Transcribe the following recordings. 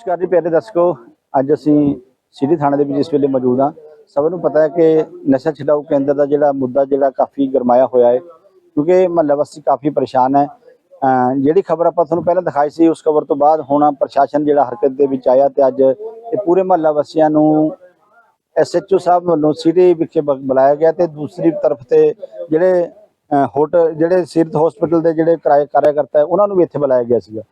ਨਮਸਕਾਰ ਜੀ, ਪਿਆਰੇ ਦਰਸ਼ਕੋ, ਅੱਜ ਅਸੀਂ ਸਿਟੀ ਥਾਣੇ ਦੇ ਵਿੱਚ ਇਸ ਵੇਲੇ ਮੌਜੂਦ ਹਾਂ। ਸਭ ਨੂੰ ਪਤਾ ਹੈ ਕਿ ਨਸ਼ਾ ਛਡਾਊ ਕੇਂਦਰ ਦਾ ਜਿਹੜਾ ਮੁੱਦਾ ਜਿਹੜਾ ਕਾਫੀ ਗਰਮਾਇਆ ਹੋਇਆ ਹੈ, ਕਿਉਂਕਿ ਮਹੱਲਾ ਵਾਸੀ ਕਾਫੀ ਪਰੇਸ਼ਾਨ ਹੈ। ਅਹ ਜਿਹੜੀ ਖਬਰ ਆਪਾਂ ਤੁਹਾਨੂੰ ਪਹਿਲਾਂ ਦਿਖਾਈ ਸੀ, ਉਸ ਖਬਰ ਤੋਂ ਬਾਅਦ ਹੁਣ ਪ੍ਰਸ਼ਾਸਨ ਜਿਹੜਾ ਹਰਕਤ ਦੇ ਵਿੱਚ ਆਇਆ ਤੇ ਅੱਜ ਇਹ ਪੂਰੇ ਮਹੱਲਾ ਵਾਸੀਆਂ ਨੂੰ ਐਸਐਚਓ ਸਾਹਿਬ ਵੱਲੋਂ ਸਿਟੀ ਵਿਖੇ ਬੁਲਾਇਆ ਗਿਆ ਤੇ ਦੂਸਰੀ ਤਰਫ ਤੇ ਜਿਹੜੇ ਹੋਟਲ ਜਿਹੜੇ ਸਿਰਤ ਹਸਪੀਟਲ ਦੇ ਜਿਹੜੇ ਕਿਰਾਏ, ਕਾਰਿਆਕਰਤਾ ਹੈ, ਉਹਨਾਂ ਨੂੰ ਵੀ ਇੱਥੇ ਬੁਲਾਇਆ ਗਿਆ ਸੀਗਾ।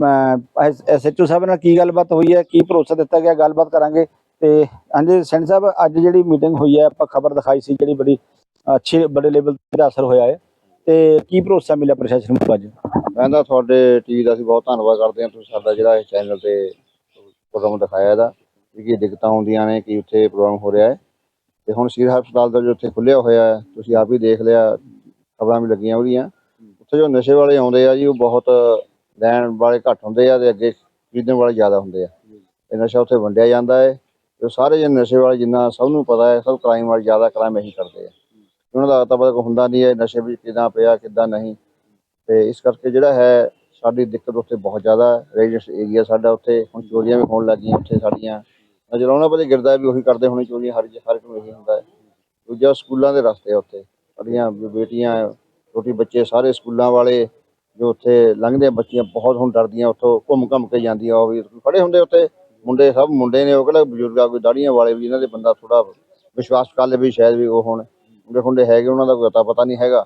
ਐਸਐਚਓ ਸਾਹਿਬ ਨਾਲ ਕੀ ਗੱਲਬਾਤ ਹੋਈ ਹੈ? ਕੀ ਭਰੋਸਾ ਦਿੱਤਾ ਗਿਆ? ਗੱਲਬਾਤ ਕਰਾਂਗੇ। ਤੇ ਹਾਂਜੀ ਸੈਂਡ ਸਾਹਿਬ, ਅੱਜ ਜਿਹੜੀ ਮੀਟਿੰਗ ਹੋਈ ਹੈ, ਆਪਾਂ ਖਬਰ ਦਿਖਾਈ ਸੀ, ਜਿਹੜੀ ਬੜੀ ਅੱਛੇ, ਬੜੇ ਲੈਵਲ ਤੇ ਅਸਰ ਹੋਇਆ ਹੈ। ਤੇ ਕੀ ਭਰੋਸਾ ਮਿਲਿਆ ਪ੍ਰਸ਼ਾਸਨ ਨੂੰ ਅੱਜ? ਮੈਂ ਤਾਂ ਤੁਹਾਡੇ ਟੀਵੀ ਦਾ ਅਸੀਂ ਬਹੁਤ ਧੰਨਵਾਦ ਕਰਦੇ ਹਾਂ, ਤੁਸੀਂ ਸਾਡਾ ਜਿਹੜਾ ਇਹ ਚੈਨਲ ਤੇ ਪ੍ਰੋਗਰਾਮ ਦਿਖਾਇਆ ਇਹਦਾ, ਵੀ ਦਿੱਕਤਾਂ ਆਉਂਦੀਆਂ ਨੇ, ਕਿ ਉੱਥੇ ਪ੍ਰੋਗਰਾਮ ਹੋ ਰਿਹਾ ਹੈ। ਤੇ ਹੁਣ ਸਿਰ ਹਸਪਤਾਲ ਦਾ ਜੋ ਉੱਥੇ ਖੁੱਲਿਆ ਹੋਇਆ ਹੈ, ਤੁਸੀਂ ਆਪ ਹੀ ਦੇਖ ਲਿਆ, ਖਬਰਾਂ ਵੀ ਲੱਗੀਆਂ ਉਹਦੀਆਂ। ਉੱਥੇ ਜੋ ਨਸ਼ੇ ਵਾਲੇ ਆਉਂਦੇ ਆ ਜੀ, ਉਹ ਬਹੁਤ ਲੈਣ ਵਾਲੇ ਘੱਟ ਹੁੰਦੇ ਆ ਤੇ ਅੱਗੇ ਖਰੀਦਣ ਵਾਲੇ ਜ਼ਿਆਦਾ ਹੁੰਦੇ ਆ। ਇਹ ਨਸ਼ਾ ਉੱਥੇ ਵੰਡਿਆ ਜਾਂਦਾ ਹੈ ਤੇ ਸਾਰੇ ਜਨ ਨਸ਼ੇ ਵਾਲੇ ਜਿੰਨਾ ਸਭ ਨੂੰ ਪਤਾ ਹੈ ਸਭ ਕ੍ਰਾਈਮ ਵਾਲੇ ਜ਼ਿਆਦਾ ਕ੍ਰਾਈਮ ਇਹੀ ਕਰਦੇ ਆ। ਉਹਨਾਂ ਦਾ ਤਾਂ ਪਤਾ ਕੋਈ ਹੁੰਦਾ ਨਹੀਂ ਹੈ ਨਸ਼ੇ ਵਿੱਚ ਕਿੱਦਾਂ ਪਿਆ ਕਿੱਦਾਂ ਨਹੀਂ। ਤੇ ਇਸ ਕਰਕੇ ਜਿਹੜਾ ਹੈ ਸਾਡੀ ਦਿੱਕਤ ਉੱਥੇ ਬਹੁਤ ਜ਼ਿਆਦਾ ਰੈਜ਼ੀਡੈਂਸ ਏਰੀਆ ਸਾਡਾ ਉੱਥੇ ਹੁਣ ਚੋਰੀਆਂ ਵੀ ਹੋਣ ਲੱਗੀਆਂ ਉੱਥੇ ਸਾਡੀਆਂ। ਨਜ਼ਰ ਆਉਣਾ ਪਤਾ ਗਿਰਦਾ ਵੀ ਉਹੀ ਕਰਦੇ ਹੋਣੇ ਚੋਰੀਆਂ ਹਰ ਹਰ ਨੂੰ ਇਹੀ ਹੁੰਦਾ ਹੈ ਦੂਜਾ ਸਕੂਲਾਂ ਦੇ ਰਸਤੇ ਉੱਥੇ। ਸਾਡੀਆਂ ਬੇਟੀਆਂ ਛੋਟੀ ਬੱਚੇ ਸਾਰੇ ਸਕੂਲਾਂ ਵਾਲੇ ਜੋ ਉੱਥੇ ਲੰਘਦੇ ਬੱਚੀਆਂ ਬਹੁਤ ਹੁਣ ਡਰਦੀਆਂ ਉੱਥੋਂ ਘੁੰਮ ਘੁੰਮ ਕੇ ਜਾਂਦੀਆਂ ਉਹ ਵੀ ਖੜੇ ਹੁੰਦੇ ਉੱਥੇ। ਮੁੰਡੇ ਸਭ ਮੁੰਡੇ ਨੇ ਉਹ ਕਿਹੜਾ ਬਜ਼ੁਰਗ ਕੋਈ ਦਾੜੀਆਂ ਵਾਲੇ ਵੀ ਇਹਨਾਂ ਦੇ ਬੰਦਾ ਥੋੜਾ ਵਿਸ਼ਵਾਸ ਕਰ ਲਵੇ ਵੀ ਸ਼ਾਇਦ ਵੀ ਉਹ ਹੁਣ ਮੁੰਡੇ ਖੁੰਡੇ ਹੈਗੇ ਉਹਨਾਂ ਦਾ ਕੋਈ ਅਤਾ ਪਤਾ ਨਹੀਂ ਹੈਗਾ।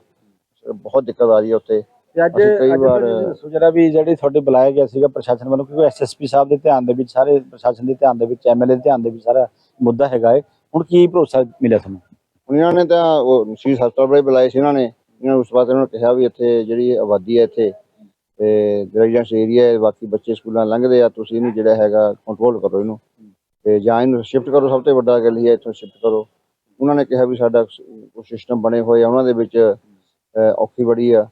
ਬਹੁਤ ਦਿੱਕਤ ਆ ਰਹੀ ਹੈ ਉੱਥੇ। ਅੱਜ ਕਈ ਵਾਰ- ਜਿਹੜਾ ਵੀ ਜਿਹੜੀ ਤੁਹਾਡੇ ਬੁਲਾਇਆ ਗਿਆ ਸੀਗਾ ਪ੍ਰਸ਼ਾਸਨ ਵੱਲੋਂ ਕਿਉਂਕਿ ਐਸਐਸਪੀ ਸਾਹਿਬ ਦੇ ਧਿਆਨ ਦੇ ਵਿੱਚ ਸਾਰੇ ਪ੍ਰਸ਼ਾਸਨ ਦੇ ਧਿਆਨ ਦੇ ਵਿੱਚ ਐਮਐਲਏ ਦੇ ਧਿਆਨ ਦੇ ਵਿੱਚ ਸਾਰਾ ਮੁੱਦਾ ਹੈਗਾ ਹੈ ਹੁਣ ਕੀ ਭਰੋਸਾ ਮਿਲਿਆ ਤੁਹਾਨੂੰ? ਇਹਨਾਂ ਨੇ ਤਾਂ ਉਹ ਸੀ ਹਸਪਤਾਲ ਵਾਲੇ ਬੁਲਾਏ ਸੀ ਇਹਨਾਂ ਨੇ। ਇਹਨਾਂ ਨੂੰ ਉਸ ਵਾਸਤੇ ਉਹਨਾਂ ਨੇ ਕਿਹਾ ਵੀ ਇੱਥੇ ਜਿਹੜੀ ਆਬਾਦੀ ਹੈ ਇੱਥੇ, ਤੇ ਰੈਜ਼ੀਡੈਂਸ ਏਰੀਆ ਹੈ, ਬਾਕੀ ਬੱਚੇ ਸਕੂਲਾਂ ਲੰਘਦੇ ਆ, ਤੁਸੀਂ ਇਹਨੂੰ ਜਿਹੜਾ ਹੈਗਾ ਕੰਟਰੋਲ ਕਰੋ ਇਹਨੂੰ। ਤੇ ਜਾਂ ਇਹਨੂੰ ਸ਼ਿਫਟ ਕਰੋ, ਸਭ ਤੋਂ ਵੱਡਾ ਗੱਲ ਇਹ ਹੈ, ਇੱਥੋਂ ਸ਼ਿਫਟ ਕਰੋ। ਉਹਨਾਂ ਨੇ ਕਿਹਾ ਵੀ ਸਾਡਾ ਕੁਝ ਸਿਸਟਮ ਬਣੇ ਹੋਏ ਆ, ਉਹਨਾਂ ਦੇ ਵਿੱਚ ਔਖੀ ਬੜੀ ਆ।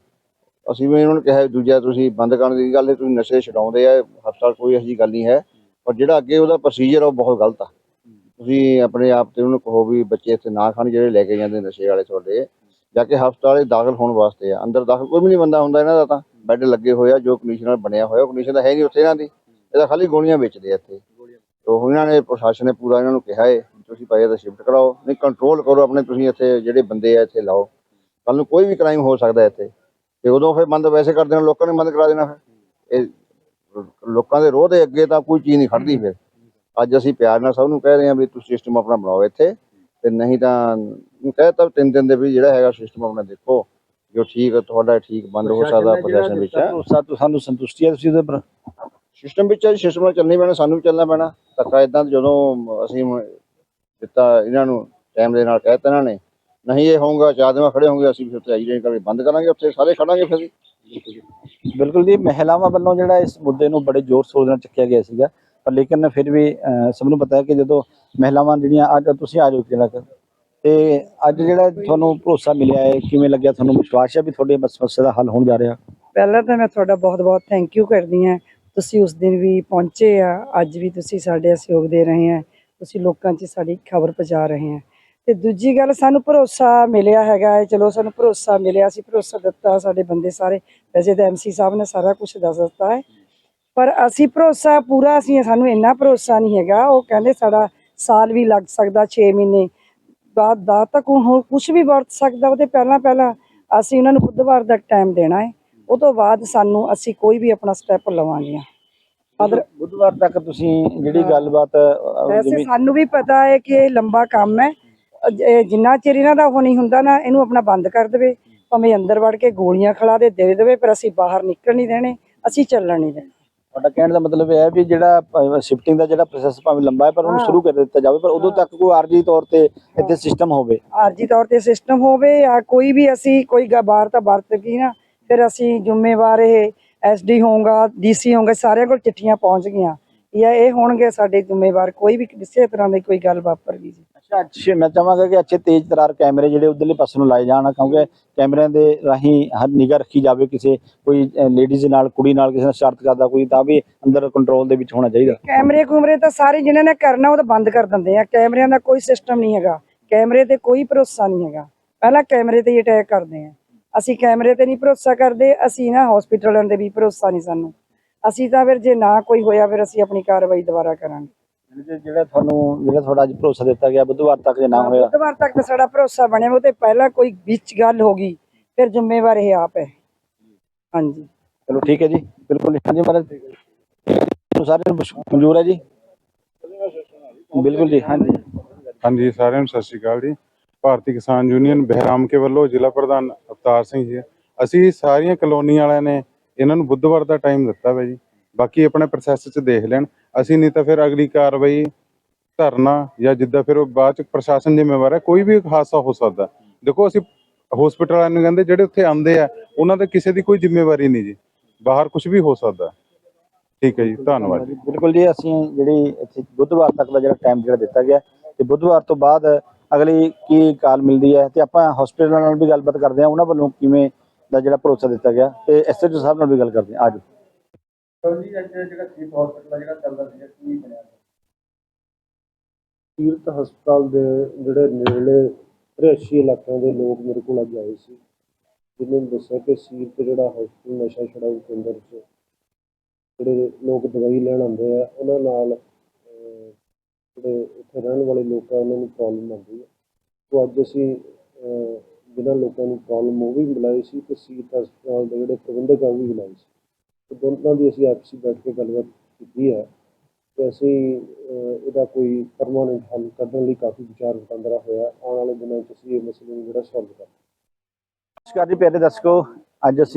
ਅਸੀਂ ਵੀ ਉਹਨਾਂ ਨੂੰ ਕਿਹਾ ਵੀ ਦੂਜਾ ਤੁਸੀਂ ਬੰਦ ਕਰਨ ਦੀ ਗੱਲ ਹੈ, ਤੁਸੀਂ ਨਸ਼ੇ ਛਡਾਉਂਦੇ ਆ ਹਸਪਤਾਲ ਕੋਈ ਇਹੋ ਜਿਹੀ ਗੱਲ ਨਹੀਂ ਹੈ। ਪਰ ਜਿਹੜਾ ਅੱਗੇ ਉਹਦਾ ਪ੍ਰੋਸੀਜਰ ਉਹ ਬਹੁਤ ਗਲਤ ਆ। ਤੁਸੀਂ ਆਪਣੇ ਆਪ ਤੇ ਉਹਨੂੰ ਕਹੋ ਵੀ ਬੱਚੇ ਇੱਥੇ ਨਾ ਖਾਣ, ਜਿਹੜੇ ਲੈ ਕੇ ਜਾਂਦੇ ਨਸ਼ੇ ਵਾਲੇ ਤੁਹਾਡੇ। ਜਾ ਕੇ ਹਸਪਤਾਲੇ ਦਾਖਲ ਹੋਣ ਵਾਸਤੇ ਆ। ਅੰਦਰ ਦਾਖਲ ਕੋਈ ਵੀ ਨਹੀਂ ਬੰਦਾ ਹੁੰਦਾ ਇਹਨਾਂ ਦਾ ਤਾਂ। ਬੈੱਡ ਲੱਗੇ ਹੋਏ ਆ, ਜੋ ਕੰਡੀਸ਼ਨ ਨਾਲ ਬਣਿਆ ਹੋਇਆ ਕੰਡੀਸ਼ਨ ਤਾਂ ਹੈ ਨਹੀਂ ਉੱਥੇ ਇਹਨਾਂ ਦੀ। ਇਹਦਾ ਖਾਲੀ ਗੋਲੀਆਂ ਵੇਚਦੇ ਆ ਇੱਥੇ। ਤੋ ਇਹਨਾਂ ਨੇ ਪ੍ਰਸ਼ਾਸਨ ਨੇ ਪੂਰਾ ਇਹਨਾਂ ਨੂੰ ਕਿਹਾ ਹੈ ਵੀ ਤੁਸੀਂ ਭਾਈ ਇਹਦਾ ਸ਼ਿਫਟ ਕਰਾਓ। ਨਹੀਂ ਕੰਟਰੋਲ ਕਰੋ ਆਪਣੇ ਤੁਸੀਂ ਇੱਥੇ ਜਿਹੜੇ ਬੰਦੇ ਆ, ਇੱਥੇ ਲਾਓ। ਕੱਲ ਨੂੰ ਕੋਈ ਵੀ ਕ੍ਰਾਈਮ ਹੋ ਸਕਦਾ ਇੱਥੇ। ਤੇ ਉਦੋਂ ਫਿਰ ਬੰਦ ਵੈਸੇ ਕਰ ਦੇਣਾ, ਲੋਕਾਂ ਨੇ ਬੰਦ ਕਰਾ ਦੇਣਾ ਫਿਰ। ਇਹ ਲੋਕਾਂ ਦੇ ਰੋਹ ਦੇ ਅੱਗੇ ਤਾਂ ਕੋਈ ਚੀਜ਼ ਨਹੀਂ ਖੜਦੀ ਫਿਰ। ਅੱਜ ਅਸੀਂ ਪਿਆਰ ਨਾਲ ਸਭ ਨੂੰ ਕਹਿ ਰਹੇ ਹਾਂ ਵੀ ਤੁਸੀਂ ਸਿਸਟਮ ਆਪਣਾ ਬਣਾਓ ਇੱਥੇ। ਤੇ ਨਹੀਂ ਤਾਂ ਕਹਿਤਾ ਤਿੰਨ ਦਿਨ ਦੇ ਵੀ ਜਿਹੜਾ ਹੈਗਾ ਸਿਸਟਮ ਆਪਣਾ ਦੇਖੋ ਜੋ ਠੀਕ ਹੈ, ਤੁਹਾਡਾ ਠੀਕ ਬੰਦ ਹੋ ਸਕਦਾ ਪ੍ਰਦਰਸ਼ਨ ਵਿੱਚ ਭਰੋਸਾ ਤੋਂ ਸਾਨੂੰ ਸੰਤੁਸ਼ਟੀ ਹੈ ਤੁਸੀਂ ਉਹਦੇ ਪਰ ਸਿਸਟਮ ਵਿੱਚ ਹੈ ਸਿਸਟਮ ਨਾਲ ਚੱਲਣੀ ਪੈਣਾ ਸਾਨੂੰ ਵੀ ਚੱਲਣਾ ਪੈਣਾ। ਧੱਕਾ ਇਦਾਂ ਜਦੋਂ ਅਸੀਂ ਦਿੱਤਾ ਇਹਨਾਂ ਨੂੰ ਟਾਈਮ ਦੇ ਨਾਲ ਕਹਿਤਾ ਇਹਨਾਂ ਨੇ ਨਹੀਂ ਇਹ ਹੋਊਗਾ ਚਾਰ ਦਿਨ ਖੜੇ ਹੋਣਗੇ ਅਸੀਂ ਵੀ ਉੱਥੇ ਐਕਸੀਡੈਂਟ ਕਰਕੇ ਬੰਦ ਕਰਾਂਗੇ ਉੱਥੇ ਸਾਰੇ ਖੜਾਂਗੇ ਫਿਰ। ਬਿਲਕੁਲ ਜੀ ਮਹਿਲਾਵਾਂ ਵੱਲੋਂ ਜਿਹੜਾ ਇਸ ਮੁੱਦੇ ਨੂੰ ਬੜੇ ਜ਼ੋਰ ਸ਼ੋਰ ਨਾਲ ਚੱਕਿਆ ਗਿਆ ਸੀਗਾ ਪਰ ਲੇਕਿਨ ਫਿਰ ਵੀ ਸਭ ਨੂੰ ਪਤਾ ਹੈ ਕਿ ਜਦੋਂ ਮਹਿਲਾਵਾਂ ਜਿਹੜੀਆਂ ਅੱਜ ਤੁਸੀਂ ਆ ਜਾਓ ਜਿਹੜਾ ਤੇ ਅੱਜ ਜਿਹੜਾ ਤੁਹਾਨੂੰ ਭਰੋਸਾ ਮਿਲਿਆ ਹੈ, ਕਿਵੇਂ ਲੱਗਿਆ ਤੁਹਾਨੂੰ? ਵਿਸ਼ਵਾਸ ਹੈ ਵੀ ਤੁਹਾਡੇ ਸਮੱਸਿਆ ਦਾ ਹੱਲ ਹੋਣ ਜਾ ਰਿਹਾ? ਪਹਿਲਾਂ ਤਾਂ ਮੈਂ ਤੁਹਾਡਾ ਬਹੁਤ-ਬਹੁਤ ਥੈਂਕ ਯੂ ਕਰਦੀ ਹਾਂ। ਤੁਸੀਂ ਉਸ ਦਿਨ ਵੀ ਪਹੁੰਚੇ ਆ, ਅੱਜ ਵੀ ਤੁਸੀਂ ਸਾਡੇ ਸਹਿਯੋਗ ਦੇ ਰਹੇ ਆ। ਤੁਸੀਂ ਲੋਕਾਂ 'ਚ ਸਾਡੀ ਖਬਰ ਪਹੁੰਚਾ ਰਹੇ ਆ। ਤੇ ਦੂਜੀ ਗੱਲ, ਸਾਨੂੰ ਭਰੋਸਾ ਮਿਲਿਆ ਹੈਗਾ ਹੈ। ਚਲੋ, ਸਾਨੂੰ ਭਰੋਸਾ ਮਿਲਿਆ ਸੀ, ਭਰੋਸਾ ਦਿੱਤਾ ਸਾਡੇ ਬੰਦੇ ਸਾਰੇ। ਵੈਸੇ ਤਾਂ ਐਮਸੀ ਸਾਹਿਬ ਨੇ ਸਾਰਾ ਕੁਝ ਦੱਸ ਦਿੱਤਾ ਹੈ। ਪਰ ਅਸੀਂ ਭਰੋਸਾ ਪੂਰਾ ਅਸੀਂ ਸਾਨੂੰ ਇੰਨਾ ਭਰੋਸਾ ਨਹੀਂ ਹੈਗਾ। ਉਹ ਕਹਿੰਦੇ ਸਾਡਾ ਸਾਲ ਵੀ ਲੱਗ ਸਕਦਾ 6 ਮਹੀਨੇ ਬਾਅਦ ਦਾ ਤੱਕ ਹੁਣ ਕੁਝ ਵੀ ਵਰਤ ਸਕਦਾ ਉਹਦੇ ਪਹਿਲਾਂ ਪਹਿਲਾਂ ਅਸੀਂ ਉਹਨਾਂ ਨੂੰ ਬੁੱਧਵਾਰ ਦਾ ਟਾਈਮ ਦੇਣਾ ਹੈ। ਉਹ ਤੋਂ ਬਾਅਦ ਸਾਨੂੰ ਅਸੀਂ ਕੋਈ ਵੀ ਆਪਣਾ ਸਟੈਪ ਲਵਾਂਗੇ। ਅਦਰ ਬੁੱਧਵਾਰ ਤੱਕ ਤੁਸੀਂ ਜਿਹੜੀ ਗੱਲਬਾਤ ਵੈਸੇ ਸਾਨੂੰ ਵੀ ਪਤਾ ਹੈ ਕਿ ਇਹ ਲੰਬਾ ਕੰਮ ਹੈ। ਜਿੰਨਾ ਚਿਰ ਇਹਨਾਂ ਦਾ ਉਹ ਨਹੀਂ ਹੁੰਦਾ ਨਾ ਇਹਨੂੰ ਆਪਣਾ ਬੰਦ ਕਰ ਦੇਵੇ। ਭਾਵੇਂ ਅੰਦਰ ਵੜ ਕੇ ਗੋਲੀਆਂ ਖਿਲਾ ਦੇ ਦੇ ਦੇਵੇ ਪਰ ਅਸੀਂ ਬਾਹਰ ਨਿਕਲ ਨਹੀਂ ਦੇਣੇ ਅਸੀਂ ਚੱਲਣ ਨਹੀਂ ਦੇਣਾ। ਤੁਹਾਡਾ ਕਹਿਣ ਦਾ ਮਤਲਬ ਇਹ ਹੈ ਵੀ ਜਿਹੜਾ ਸ਼ਿਫਟਿੰਗ ਦਾ ਜਿਹੜਾ ਪ੍ਰੋਸੈਸ ਭਾਵੇਂ ਲੰਬਾ ਹੈ ਪਰ ਉਹਨੂੰ। ਸ਼ੁਰੂ ਕਰ ਦਿੱਤਾ ਜਾਵੇ ਪਰ ਉਦੋਂ ਤੱਕ ਕੋਈ ਆਰਜੀ ਤੌਰ ਤੇ ਇੱਥੇ ਸਿਸਟਮ ਹੋਵੇ। ਆਰਜੀ ਤੌਰ ਤੇ ਸਿਸਟਮ ਹੋਵੇ ਜਾਂ ਕੋਈ ਵੀ ਅਸੀਂ ਕੋਈ ਬਾਹਰ ਤਾਂ ਵਰਤ ਗਈ ਨਾ ਫਿਰ ਅਸੀਂ ਜ਼ਿੰਮੇਵਾਰ ਇਹ ਐਸਡੀ ਹੋਊਗਾ ਡੀਸੀ ਹੋਊਗਾ ਸਾਰਿਆਂ ਕੋਲ ਚਿੱਠੀਆਂ ਪਹੁੰਚ ਗਈਆਂ। ਜਾਂ ਇਹ ਹੋਣਗੇ ਸਾਡੇ ਜ਼ਿੰਮੇਵਾਰ ਕੋਈ ਵੀ ਕਿਸੇ ਤਰ੍ਹਾਂ ਦੀ ਕੋਈ ਗੱਲ ਵਾਪਰ ਗਈ ਜੀ। ਅੱਛਾ, ਮੈਂ ਚਾਹਾਂਗਾ ਕਿ ਅੱਛੇ ਤੇਜ਼ ਤਰਾਰ ਕੈਮਰੇ ਜਿਹੜੇ ਉਧਰਲੇ ਪਾਸੇ ਨੂੰ ਲਾਏ ਜਾਣ, ਕਿਉਂਕਿ ਕੈਮਰਿਆਂ ਦੇ ਰਾਹੀਂ ਹਰ ਨਿਗਾਹ ਰੱਖੀ ਜਾਵੇ ਕਿਸੇ, ਕੋਈ ਲੇਡੀਜ਼ ਨਾਲ, ਕੁੜੀ ਨਾਲ ਕਿਸੇ ਨਾਲ ਸ਼ਰਤ ਕਰਦਾ ਕੋਈ, ਤਾਂ ਵੀ ਅੰਦਰ ਕੰਟਰੋਲ ਦੇ ਵਿੱਚ ਹੋਣਾ ਚਾਹੀਦਾ। ਕੈਮਰੇ ਕੁਮਰੇ ਤਾਂ ਸਾਰੇ ਜਿਨ੍ਹਾਂ ਨੇ ਕਰਨਾ, ਉਹ ਤਾਂ ਬੰਦ ਕਰ ਦਿੰਦੇ ਆ। ਕੈਮਰਿਆਂ ਦਾ ਕੋਈ ਸਿਸਟਮ ਨਹੀਂ ਹੈਗਾ। ਕੈਮਰੇ ਤੇ ਕੋਈ ਭਰੋਸਾ ਨਹੀਂ ਹੈਗਾ। ਪਹਿਲਾਂ ਕੈਮਰੇ ਤੇ ਹੀ ਅਟੈਕ ਕਰਦੇ ਆ। ਅਸੀਂ ਕੈਮਰੇ ਤੇ ਨਹੀਂ ਭਰੋਸਾ ਕਰਦੇ, ਅਸੀਂ ਨਾ ਹਸਪੀਟਲਾਂ ਤੇ ਵੀ ਭਰੋਸਾ ਨਹੀਂ ਸਾਨੂੰ। ਅਸੀਂ ਤਾਂ ਫਿਰ ਜੇ ਨਾ ਕੋਈ ਹੋਇਆ, ਫਿਰ ਅਸੀਂ ਆਪਣੀ ਕਾਰਵਾਈ ਦੁਬਾਰਾ ਕਰਾਂਗੇ। ਜਿਹੜੇ- ਜਿਹੜਾ ਤੁਹਾਨੂੰ ਜਿਹੜਾ ਤੁਹਾਡਾ ਅੱਜ ਭਰੋਸਾ ਦਿੱਤਾ ਗਿਆ ਬੁੱਧਵਾਰ ਤੱਕ ਜੇ ਨਾ ਹੋਇਆ। ਬੁੱਧਵਾਰ ਤੱਕ ਤਾਂ ਸਾਡਾ ਭਰੋਸਾ ਬਣਿਆ ਉਹ ਤੇ ਪਹਿਲਾਂ ਕੋਈ ਵਿੱਚ ਗੱਲ ਹੋ ਗਈ ਫਿਰ ਜ਼ਿੰਮੇਵਾਰ ਇਹ ਆਪ ਹੈ। ਹਾਂਜੀ। ਚਲੋ ਠੀਕ ਹੈ ਜੀ ਬਿਲਕੁਲ ਜੀ। ਹਾਂਜੀ ਮਹਾਰਾਜ। ਤੁਹਾਨੂੰ ਸਾਰਿਆਂ ਨੂੰ ਮਨਜ਼ੂਰ ਹੈ ਜੀ? ਬਿਲਕੁਲ ਜੀ ਹਾਂਜੀ। ਹਾਂਜੀ ਸਾਰਿਆਂ ਨੂੰ ਸਤਿ ਸ਼੍ਰੀ ਅਕਾਲ ਜੀ। ਭਾਰਤੀ ਕਿਸਾਨ ਯੂਨੀਅਨ ਬਹਿਰਾਮ ਕੇ ਵੱਲੋਂ ਜ਼ਿਲ੍ਹਾ ਪ੍ਰਧਾਨ ਅਵਤਾਰ ਸਿੰਘ ਜੀ ਅਸੀਂ ਸਾਰੀਆਂ ਕਲੋਨੀ ਵਾਲਿਆਂ ਨੇ ਇਹਨਾਂ ਨੂੰ ਬੁੱਧਵਾਰ ਦਾ ਟਾਈਮ ਦਿੱਤਾ ਵਾ ਜੀ। ਬਾਕੀ ਆਪਣੇ ਪ੍ਰੋਸੈਸ 'ਚ ਦੇਖ ਲੈਣ। ਅਸੀਂ ਨਹੀਂ ਤਾਂ ਫਿਰ ਅਗਲੀ ਕਾਰਵਾਈ ਧਰਨਾ ਜਾਂ ਜਿੱਦਾਂ ਫਿਰ ਉਹ ਬਾਅਦ 'ਚ ਪ੍ਰਸ਼ਾਸਨ ਜ਼ਿੰਮੇਵਾਰ ਹੈ, ਕੋਈ ਵੀ ਹਾਦਸਾ ਹੋ ਸਕਦਾ। ਦੇਖੋ ਅਸੀਂ ਹਸਪੀਟਲ ਵਾਲਿਆਂ ਨੂੰ ਕਹਿੰਦੇ, ਜਿਹੜੇ ਉੱਥੇ ਆਉਂਦੇ ਆ, ਉਹਨਾਂ ਦਾ ਕਿਸੇ ਦੀ ਕੋਈ ਜ਼ਿੰਮੇਵਾਰੀ ਨਹੀਂ ਜੀ। ਬਾਹਰ ਕੁਝ ਵੀ ਹੋ ਸਕਦਾ। ਠੀਕ ਹੈ ਜੀ, ਧੰਨਵਾਦ ਜੀ। ਬਿਲਕੁਲ ਜੀ, ਅਸੀਂ ਜਿਹੜੀ ਇੱਥੇ ਬੁੱਧਵਾਰ ਤੱਕ ਦਾ ਜਿਹੜਾ ਟਾਈਮ ਜਿਹੜਾ ਦਿੱਤਾ ਗਿਆ, ਤੇ ਬੁੱਧਵਾਰ ਤੋਂ ਬਾਅਦ ਅਗਲੀ ਕੀ ਕਾਲ ਮਿਲਦੀ ਹੈ, ਤੇ ਆਪਾਂ ਹਸਪੀਟਲ ਨਾਲ ਵੀ ਗੱਲਬਾਤ ਕਰਦੇ ਹਾਂ, ਉਹਨਾਂ ਵੱਲੋਂ ਕਿਵੇਂ ਦਾ ਜਿਹੜਾ ਭਰੋਸਾ ਦਿੱਤਾ ਗਿਆ, ਤੇ ਐਸਐਚਓ ਸਾਹਿਬ ਨਾਲ ਵੀ ਗੱਲ ਕਰਦੇ ਹਾਂ। ਆਜੋ ਜੀ ਅੱਜ ਜਿਹੜਾ ਸੀਟ ਹਸਪੀਟਲ ਜਿਹੜਾ ਚੱਲਦਾ ਸੀ ਕੀ ਬਣਿਆ ਤੀਰਥ ਹਸਪਤਾਲ ਦੇ ਜਿਹੜੇ ਨੇੜੇ ਰਿਹਾਇਸ਼ੀ ਇਲਾਕਿਆਂ ਦੇ ਲੋਕ ਮੇਰੇ ਕੋਲ ਅੱਜ ਆਏ ਸੀ। ਜਿਨ੍ਹਾਂ ਨੇ ਦੱਸਿਆ ਕਿ ਸੀਰਤ ਜਿਹੜਾ ਹਸਪਤਾਲ ਨਸ਼ਾ ਛਡਾਊ ਕੇਂਦਰ 'ਚ ਜਿਹੜੇ ਲੋਕ ਦਵਾਈ ਲੈਣ ਆਉਂਦੇ ਆ ਉਹਨਾਂ ਨਾਲ ਜਿਹੜੇ ਇੱਥੇ ਰਹਿਣ ਵਾਲੇ ਲੋਕ ਆ ਉਹਨਾਂ ਨੂੰ ਪ੍ਰੋਬਲਮ ਆਉਂਦੀ ਹੈ ਸੋ ਅੱਜ ਅਸੀਂ ਅਹ, ਜਿਨ੍ਹਾਂ ਲੋਕਾਂ ਨੂੰ ਪ੍ਰੋਬਲਮ ਉਹ ਵੀ ਬੁਲਾਏ ਸੀ ਤੇ ਸੀਰਤ ਹਸਪਤਾਲ ਦੇ ਜਿਹੜੇ ਪ੍ਰਬੰਧਕ ਆ ਉਹ ਵੀ ਬੁਲਾਏ ਸੀ। ਤੇ ਦੋਨਾਂ ਦੀ ਅਸੀਂ ਆਪਸੀ ਬੈਠ ਕੇ ਗੱਲਬਾਤ ਕੀਤੀ ਹੈ ਤੇ ਅਸੀਂ ਇਹਦਾ ਕੋਈ ਪਰਮਾਨੈਂਟ ਹੱਲ ਕੱਢਣ ਲਈ ਕਾਫੀ ਵਿਚਾਰ ਵਟਾਂਦਰਾ ਹੋਇਆ। ਆਉਣ ਵਾਲੇ ਦਿਨਾਂ 'ਚ ਅਸੀਂ ਇਹ ਮਸਲੇ ਨੂੰ ਜਿਹੜਾ ਸੋਲਵ ਕਰਾਂਗੇ। ਨਮਸਕਾਰ ਜੀ ਪਿਆਰੇ ਦਰਸ਼ਕੋ, ਅੱਜ ਅਸੀਂ